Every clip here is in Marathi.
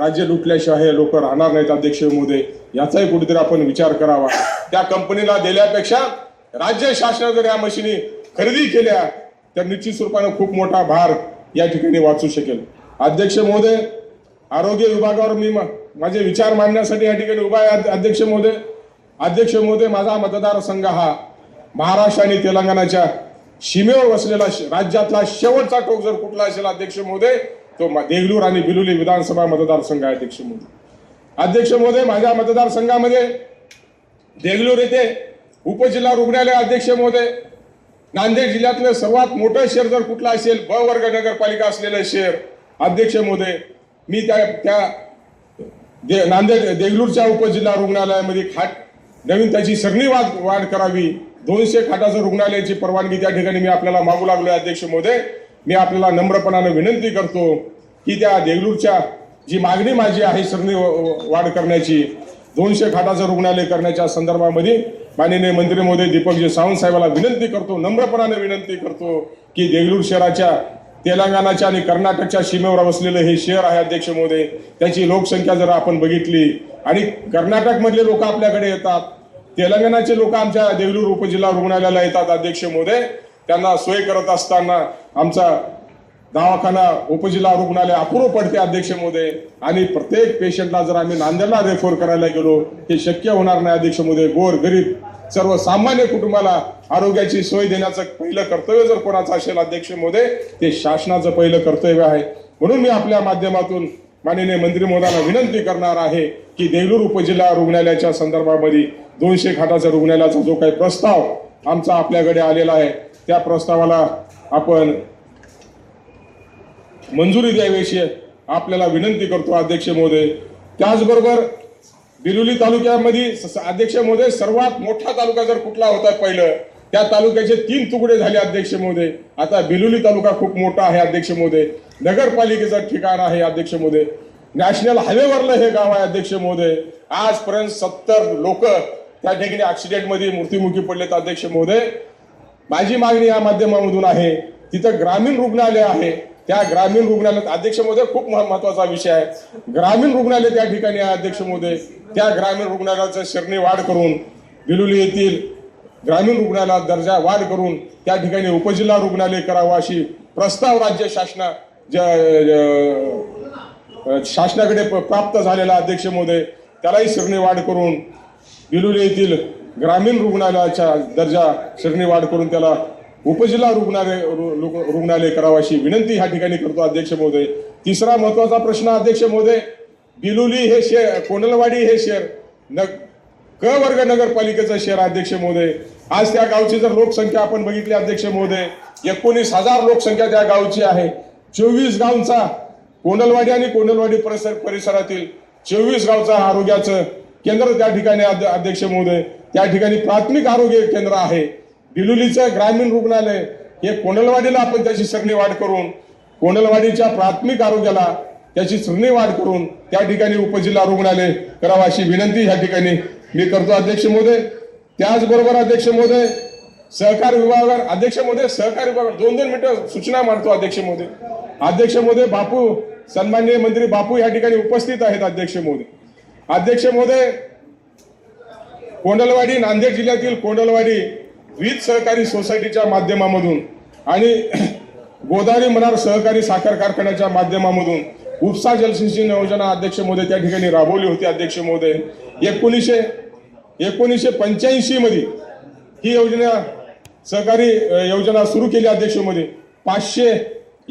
राज्य लुटल्याशिवाय हे लोक राहणार नाहीत अध्यक्ष महोदय याचाही कुठेतरी आपण विचार करावा. त्या कंपनीला दिल्यापेक्षा राज्य शासनाने जर या मशिनी खरेदी केल्या तर निश्चित स्वरूपानं खूप मोठा भार या ठिकाणी वाचू शकेल. अध्यक्ष महोदय आरोग्य विभागावर मी माझे विचार मांडण्यासाठी या ठिकाणी उभा आहे अध्यक्ष महोदय अध्यक्ष महोदय माझा मतदारसंघ हा महाराष्ट्र आणि तेलंगणाच्या सीमेवर वसलेला श- राज्यातला शेवटचा टोक जर कुठला असेल अध्यक्ष महोदय तो देगलूर आणि बिलोली विधानसभा मतदारसंघ आहे अध्यक्ष म्हणून. अध्यक्ष महोदय माझ्या मतदारसंघामध्ये देगलूर येथे उपजिल्हा रुग्णालय अध्यक्ष महोदय नांदेड जिल्ह्यातलं सर्वात मोठं शहर जर कुठलं असेल ब वर्ग नगरपालिका असलेलं शहर अध्यक्ष महोदय मी त्या त्या दे- नांदेड देगलूरच्या उपजिल्हा रुग्णालयामध्ये खाट नवीन त्याची सरणी वाढ वाढ करावी. दोनशे खाटाचं रुग्णालयाची परवानगी त्या ठिकाणी मी आपल्याला मागू लागलो अध्यक्ष महोदय. मी आपल्याला नम्रपणानं विनंती करतो की त्या देगलूरच्या जी मागणी माझी आहे सरणी व- वाढ करण्याची दोनशे खाटाचं रुग्णालय करण्याच्या संदर्भामध्ये माननीय मंत्री महोदय दीपकजी सावंत साहेबाला विनंती करतो नम्रपणाने विनंती करतो की देगलूर शहराच्या तेलंगणाच्या आणि कर्नाटकच्या सीमेवर वसलेलं हे शहर आहे अध्यक्ष महोदय त्याची लोकसंख्या जर आपण बघितली आणि कर्नाटकमधले लोक आपल्याकडे येतात तेलंगणाचे लोक आमच्या देगलूर उपजिल्हा रुग्णालयाला येतात अध्यक्ष महोदय त्यांना सोय करत असताना आमचा दवाखाना उपजिल्हा रुग्णालय अपूर्व पडते अध्यक्ष महोदय आणि प्रत्येक पेशंटला जर आम्ही नांदेडला रेफर करायला गेलो हे शक्य होणार नाही अध्यक्ष महोदय गोर गरीब सर्वसामान्य कुटुंबाला आरोग्याची सोय देण्याचं पहिलं कर्तव्य जर कोणाचं असेल अध्यक्ष महोदय ते शासनाचं पहिलं कर्तव्य आहे. म्हणून मी आपल्या माध्यमातून माननीय मंत्री महोदयांना विनंती करणार आहे की देगलूर उपजिल्हा रुग्णालयाच्या संदर्भामध्ये दोनशे खाटाच्या रुग्णालयाचा जो काही प्रस्ताव आमचा आपल्याकडे आलेला आहे त्या प्रस्तावाला आपण मंजुरी द्यावीशी आपल्याला विनंती करतो अध्यक्ष महोदय. त्याचबरोबर बिलोली तालुक्यामध्ये अध्यक्ष महोदय सर्वात मोठा तालुका जर कुठला होता पहिलं त्या तालुक्याचे तीन तुकडे झाले अध्यक्ष महोदय. आता बिलोली तालुका खूप मोठा आहे अध्यक्ष महोदय. नगरपालिकेचं ठिकाण आहे अध्यक्ष महोदय. नॅशनल हायवेवरलं हे गाव आहे अध्यक्ष महोदय. आजपर्यंत सत्तर लोक त्या ठिकाणी ऍक्सिडेंटमध्ये मृत्युमुखी पडलेत अध्यक्ष महोदय. माझी मागणी या माध्यमामधून आहे तिथं ग्रामीण रुग्णालय आहे. त्या ग्रामीण रुग्णालयात अध्यक्ष महोदय खूप महत्त्वाचा विषय आहे. ग्रामीण रुग्णालय त्या ठिकाणी आहे अध्यक्ष महोदय. त्या ग्रामीण रुग्णालयाचं शरणी वाढ करून बिलोली येथील ग्रामीण रुग्णालयात दर्जा वाढ करून त्या ठिकाणी उपजिल्हा रुग्णालय करावं अशी प्रस्ताव राज्य शासना शासनाकडे प- प्राप्त झालेला अध्यक्ष महोदय त्यालाही शरणी वाढ करून बिलोली येथील ग्रामीण रुग्णालयाचा दर्जा श्रेणी वाढ करून त्याला उपजिल्हा रुग्णालय रु- रु- रुग्णालय करावं अशी विनंती ह्या ठिकाणी करतो अध्यक्ष महोदय. तिसरा महत्त्वाचा प्रश्न अध्यक्ष महोदय बिलोली हे शहर कोंडलवाडी हे शहर न क वर्ग नगरपालिकेचं शहर अध्यक्ष महोदय. आज त्या गावची जर लोकसंख्या आपण बघितली अध्यक्ष महोदय एकोणीस हजार लोकसंख्या त्या गावची आहे. चोवीस गावचा कोंडलवाडी आणि कोंडलवाडी परिसर परिसरातील चोवीस गावचा आरोग्याचं केंद्र त्या ठिकाणी अध्य- अध्यक्ष महोदय त्या ठिकाणी प्राथमिक आरोग्य केंद्र आहे. दिलुलीचं ग्रामीण रुग्णालय हे कोंडलवाडीला आपण त्याची सरणी वाढ करून कोंडलवाडीच्या प्राथमिक आरोग्याला त्याची श्रेणी वाढ करून त्या ठिकाणी उपजिल्हा रुग्णालय करावं अशी विनंती ह्या ठिकाणी मी करतो. अध्यक्ष महोदय त्याचबरोबर अध्यक्ष महोदय सहकार विभागावर अध्यक्ष महोदय सहकार विभागावर दोन दोन मिनिटं सूचना मांडतो अध्यक्ष महोदय. अध्यक्ष महोदय बापू सन्माननीय मंत्री बापू या ठिकाणी उपस्थित आहेत अध्यक्ष महोदय. अध्यक्ष महोदय कोंडलवाडी नांदेड जिल्ह्यातील कोंडलवाडी वीज सहकारी सोसायटीच्या माध्यमामधून आणि गोदावरी मनार सहकारी साखर कारखान्याच्या माध्यमामधून उपसा जलसिंचन योजना अध्यक्ष महोदय त्या ठिकाणी राबवली होती. अध्यक्ष महोदय एकोणीसशे एकोणीसशे पंच्याऐंशी मध्ये ही योजना सहकारी योजना सुरू केली अध्यक्ष महोदय. पाचशे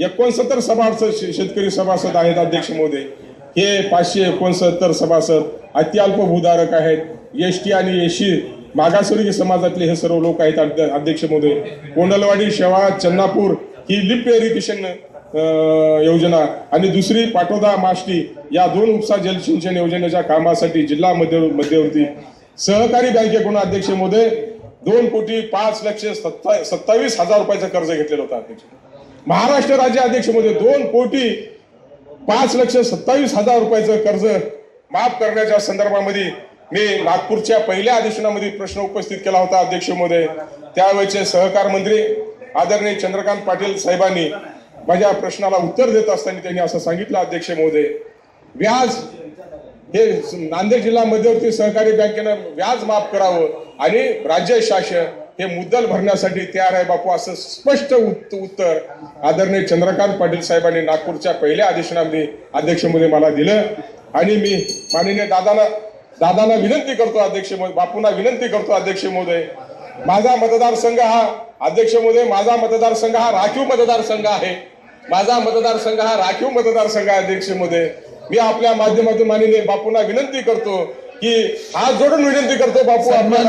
एकोणसत्तर सभासद शेतकरी सभासद आहेत अध्यक्ष महोदय. हे पाचशे एकोणसत्तर सभासद अत्यल्प भूधारक आहेत. एस टी आणि एसी मागासवर्गीय समाजातले हे सर्व लोक आहेत अध्य- अध्यक्ष महोदय. कोंडलवाडी शेवा चन्नापूर ही लिफ्ट इरिगेशन योजना आणि दुसरी पाटोदा माष्टी या दोन उपसा जलसिंचन योजनेच्या कामासाठी जिल्हा मध्य मध्यवर्ती सहकारी बँकेकडून अध्यक्ष महोदय दोन कोटी पाच लक्ष सत्ता सत्तावीस हजार रुपयाचं कर्ज घेतलेलं होतं अध्यक्ष. महाराष्ट्र राज्य अध्यक्ष महोदय दोन कोटी पाच लक्ष सत्तावीस हजार रुपयाचं कर्ज माफ करण्याच्या संदर्भामध्ये मी नागपूरच्या पहिल्या अधिवेशनामध्ये प्रश्न उपस्थित केला होता अध्यक्ष महोदय. त्यावेळेचे सहकार मंत्री आदरणीय चंद्रकांत पाटील साहेबांनी माझ्या प्रश्नाला उत्तर देत असताना त्यांनी असं सांगितलं अध्यक्ष महोदय. व्याज हे नांदेड जिल्हा मध्यवर्ती सहकारी बँकेनं व्याज माफ करावं आणि राज्य शासन हे मुद्दल भरण्यासाठी तयार आहे बापू असं स्पष्ट उत- उत्तर आदरणीय चंद्रकांत पाटील साहेबांनी नागपूरच्या पहिल्या अधिवेशनामध्ये अध्यक्षमध्ये मला दिलं. आणि मी माननीय दादाला दादांना विनंती करतो अध्यक्ष महोदय बापूंना विनंती करतो अध्यक्ष महोदय माझा मतदारसंघ हा अध्यक्ष महोदय माझा मतदारसंघ हा राखीव मतदारसंघ आहे. माझा मतदारसंघ हा राखीव मतदारसंघ आहे अध्यक्ष महोदय मी आपल्या माध्यमातून माननीय बापूंना विनंती करतो की हात जोडून विनंती करतो बापू आपल्याला.